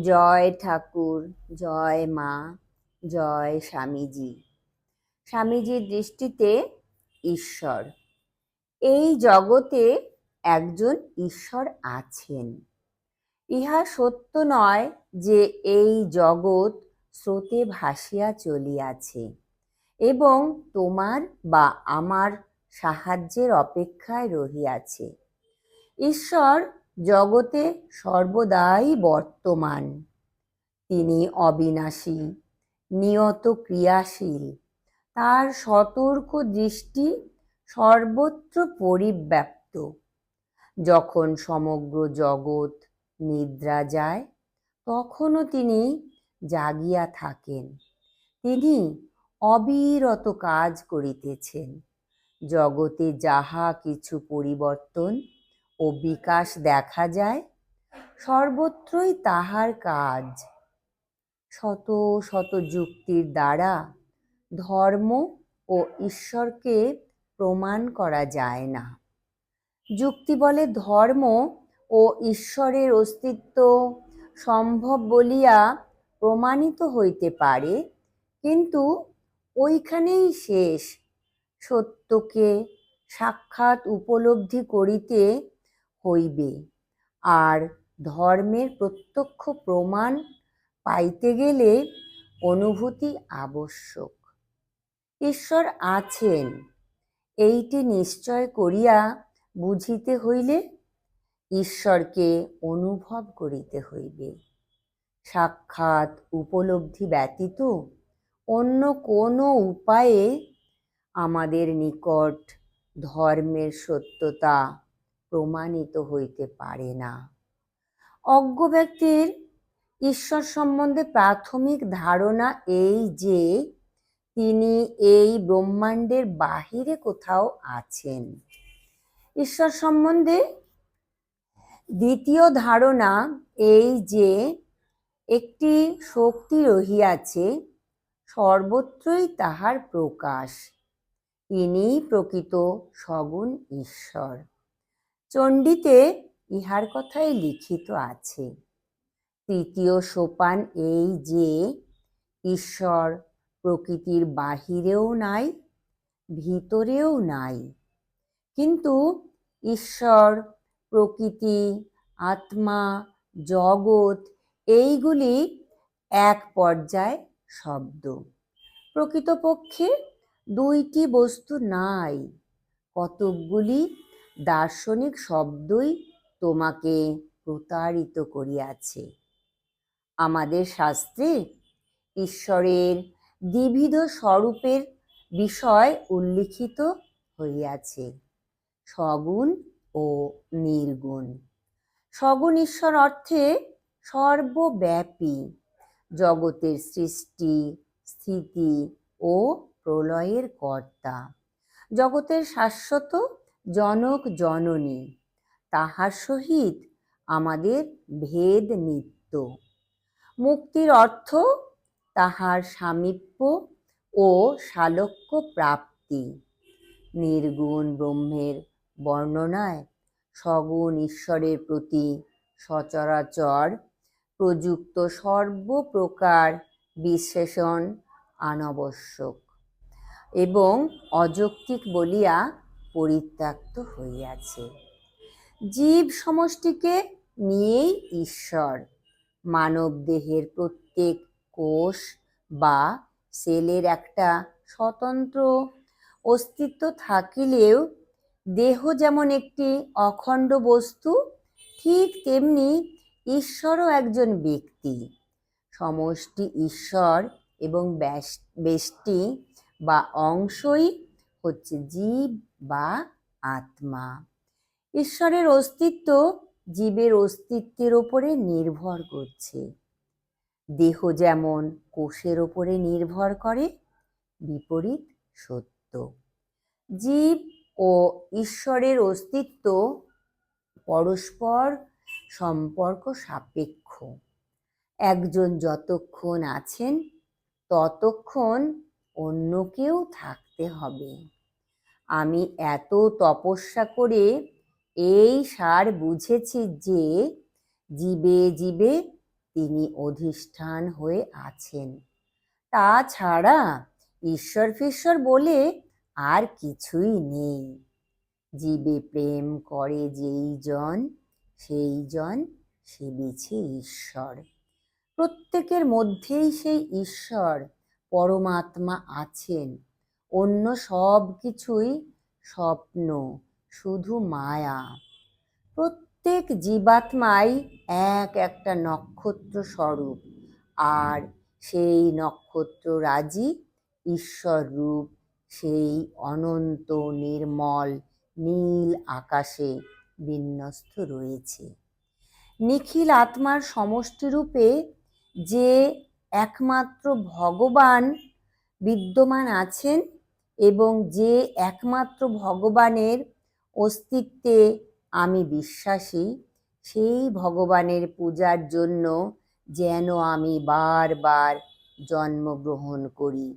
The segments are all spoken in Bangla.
জয় ঠাকুর, জয় মা, জয় স্বামীজি। স্বামীজির দৃষ্টিতে ঈশ্বর। এই জগতে একজন ঈশ্বর আছেন। ইহা সত্য নয় যে এই জগৎ স্রোতে ভাসিয়া চলিয়াছে এবং তোমার বা আমার সাহায্যের অপেক্ষায় রহিয়াছে। ঈশ্বর জগতে সর্বদাই বর্তমান। তিনি অবিনাশী, নিয়ত ক্রিয়াশীল। তার সতর্ক দৃষ্টি সর্বত্র পরিব্যাপ্ত। যখন সমগ্র জগৎ নিদ্রা যায়, তখনও তিনি জাগিয়া থাকেন। তিনি অবিরত কাজ করিতেছেন। জগতে যাহা কিছু পরিবর্তন ও বিকাশ দেখা যায়, সর্বত্রই তাহার কাজ। শত শত যুক্তির দ্বারা ধর্ম ও ঈশ্বরকে প্রমাণ করা যায় না। যুক্তি বলে ধর্ম ও ঈশ্বরের অস্তিত্ব সম্ভব বলিয়া প্রমাণিত হইতে পারে, কিন্তু ওইখানেই শেষ। সত্যকে সাক্ষাৎ উপলব্ধি করিতে হইবে। আর ধর্মের প্রত্যক্ষ প্রমাণ পাইতে গেলে অনুভূতি আবশ্যক। ঈশ্বর আছেন, এইটি নিশ্চয় করিয়া বুঝিতে হইলে ঈশ্বরকে অনুভব করিতে হইবে। সাক্ষাৎ উপলব্ধি ব্যতীত অন্য কোনো উপায়ে আমাদের নিকট ধর্মের সত্যতা প্রমাণিত হইতে পারে না। অজ্ঞ ব্যক্তির ঈশ্বর সম্বন্ধে প্রাথমিক ধারণা এই যে, তিনি এই ব্রহ্মাণ্ডের বাহিরে কোথাও আছেন। ঈশ্বর সম্বন্ধে দ্বিতীয় ধারণা এই যে, একটি শক্তি রহিয়াছে, সর্বত্রই তাহার প্রকাশ। ইনি প্রকৃত সগুণ ঈশ্বর। চণ্ডীতে ইহার কথাই লিখিত আছে। তৃতীয় সোপান এই যে, ঈশ্বর প্রকৃতির বাহিরেও নাই, ভিতরেও নাই। কিন্তু ঈশ্বর, প্রকৃতি, আত্মা, জগৎ, এইগুলি এক পর্যায় শব্দ। প্রকৃতপক্ষে দুইটি বস্তু নাই, কতকগুলি দার্শনিক শব্দই তোমাকে প্রতারিত করিয়াছে। আমাদের শাস্ত্রে ঈশ্বরের দ্বিবিধ স্বরূপের বিষয় উল্লিখিত হইয়াছে সগুণ ও নির্গুণ। সগুণ ঈশ্বর অর্থে সর্বব্যাপী, জগতের সৃষ্টি, স্থিতি ও প্রলয়ের কর্তা। জগতের শাশ্বত জনক জননী, তাহার সহিত আমাদের ভেদ নিত্য। মুক্তির অর্থ তাহার সামীপ্য ও শালক্য প্রাপ্তি। নির্গুণ ব্রহ্মের বর্ণনায় সগুণ ঈশ্বরের প্রতি সচরাচর প্রযুক্ত সর্বপ্রকার বিশ্লেষণ আনাবশ্যক এবং অযৌক্তিক বলিয়া পরিত্যক্ত হইয়াছে। জীব সমষ্টিকে নিয়েই ঈশ্বর। মানব দেহের প্রত্যেক কোষ বা সেলের একটা স্বতন্ত্র অস্তিত্ব থাকিলেও দেহ যেমন একটি অখণ্ড বস্তু, ঠিক তেমনি ঈশ্বরও একজন ব্যক্তি। সমষ্টি ঈশ্বর এবং ব্যষ্টি বা অংশই হচ্ছে জীব বা আত্মা। ঈশ্বরের অস্তিত্ব জীবের অস্তিত্বের ওপরে নির্ভর করছে। দেহ যেমন কোষের ওপরে নির্ভর করে, বিপরীত সত্য। জীব ও ঈশ্বরের অস্তিত্ব পরস্পর সম্পর্ক সাপেক্ষ। একজন যতক্ষণ আছেন, ততক্ষণ অন্য কেউ থাকতে হবে। আমি এত তপস্যা করে এই সার বুঝেছি যে জীবে জীবে তিনি অধিষ্ঠান হয়ে আছেন। তাছাড়া ঈশ্বর ফিশ্বর বলে আর কিছুই নেই। জীবে প্রেম করে যেই জন, সেই জন সেবিছে ঈশ্বর। প্রত্যেকের মধ্যেই সেই ঈশ্বর পরমাত্মা আছেন। অন্য সব কিছুই স্বপ্ন, শুধু মায়া। প্রত্যেক জীবাত্মাই এক একটা নক্ষত্র স্বরূপ, আর সেই নক্ষত্র রাজি ঈশ্বর রূপ, সেই অনন্ত নির্মল নীল আকাশে বিন্যস্ত রয়েছে। নিখিল আত্মার সমষ্টিরূপে যে একমাত্র ভগবান বিদ্যমান আছেন এবং যে একমাত্র ভগবানের অস্তিত্বে আমি বিশ্বাসী, সেই ভগবানের পূজার জন্য যেন আমি বারবার জন্মগ্রহণ করি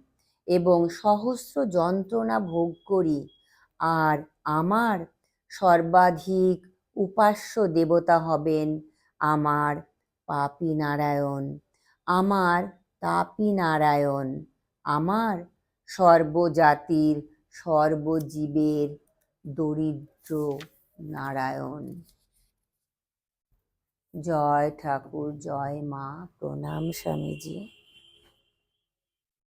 এবং সহস্র যন্ত্রণা ভোগ করি। আর আমার সর্বাধিক উপাস্য দেবতা হবেন আমার পাপী নারায়ণ, আমার তাপী নারায়ণ, আমার সর্বজাতির সর্বজীবের দরিদ্র নারায়ণ। জয় ঠাকুর জয় মা প্রণাম স্বামীজি।